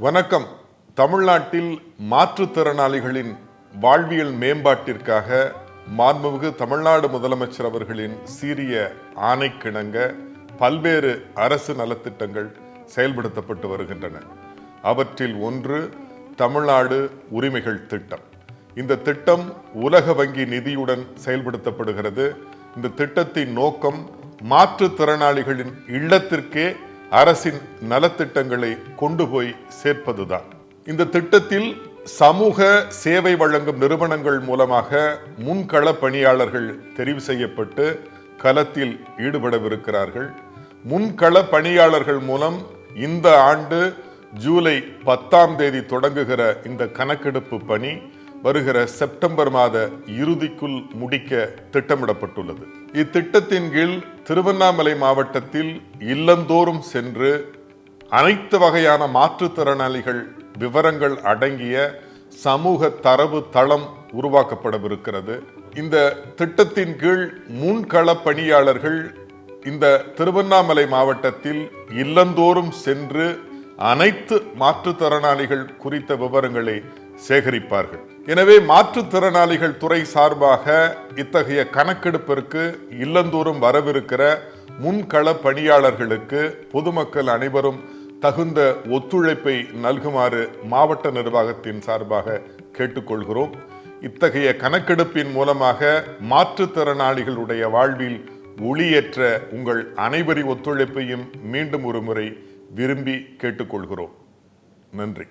வணக்கம். தமிழ்நாட்டில் மாற்றுத்திறனாளிகளின் வாழ்வியல் மேம்பாட்டிற்காக மாண்புமிகு தமிழ்நாடு முதலமைச்சர் அவர்களின் சீரிய ஆணைக்கிணங்க பல்வேறு அரசு நலத்திட்டங்கள் செயல்படுத்தப்பட்டு வருகின்றன. அவற்றில் ஒன்று தமிழ்நாடு உரிமைகள் திட்டம். இந்த திட்டம் உலக வங்கி நிதியுடன் செயல்படுத்தப்படுகிறது. இந்த திட்டத்தின் நோக்கம் மாற்றுத்திறனாளிகளின் இல்லத்திற்கே அரசின் நலத்திட்டங்களை கொண்டு போய் சேர்ப்பதுதான். இந்த திட்டத்தில் சமூக சேவை வழங்கும் நிறுவனங்கள் மூலமாக முன்கள பணியாளர்கள் தெரிவு செய்யப்பட்டு களத்தில் ஈடுபடவிருக்கிறார்கள். முன்கள பணியாளர்கள் மூலம் இந்த ஆண்டு ஜூலை பத்தாம் தேதி தொடங்குகிற இந்த கணக்கெடுப்பு பணி வருகிற செப்டம்பர் மாத இறுதிக்குள் முடிக்க திட்டமிடப்பட்டுள்ளது. இத்திட்டத்தின் கீழ் திருவண்ணாமலை மாவட்டத்தில் இல்லந்தோறும் சென்று அனைத்து வகையான மாற்றுத்திறனாளிகள் விவரங்கள் அடங்கிய சமூக தரவு தளம் உருவாக்கப்படவிருக்கிறது. இந்த திட்டத்தின் கீழ் முன்கள பணியாளர்கள் இந்த திருவண்ணாமலை மாவட்டத்தில் இல்லந்தோறும் சென்று அனைத்து மாற்றுத்திறனாளிகள் குறித்த விவரங்களை சேகரிப்பார்கள். எனவே மாற்றுத்திறனாளிகள் துறை சார்பாக இத்தகைய கணக்கெடுப்பிற்கு இல்லந்தோறும் வரவிருக்கிற முன்கள பணியாளர்களுக்கு பொதுமக்கள் அனைவரும் தகுந்த ஒத்துழைப்பை நல்குமாறு மாவட்ட நிர்வாகத்தின் சார்பாக கேட்டுக்கொள்கிறோம். இத்தகைய கணக்கெடுப்பின் மூலமாக மாற்றுத்திறனாளிகளுடைய வாழ்வில் ஒளியேற்ற உங்கள் அனைவரி ஒத்துழைப்பையும் மீண்டும் ஒரு முறை விரும்பி கேட்டுக்கொள்கிறோம். நன்றி.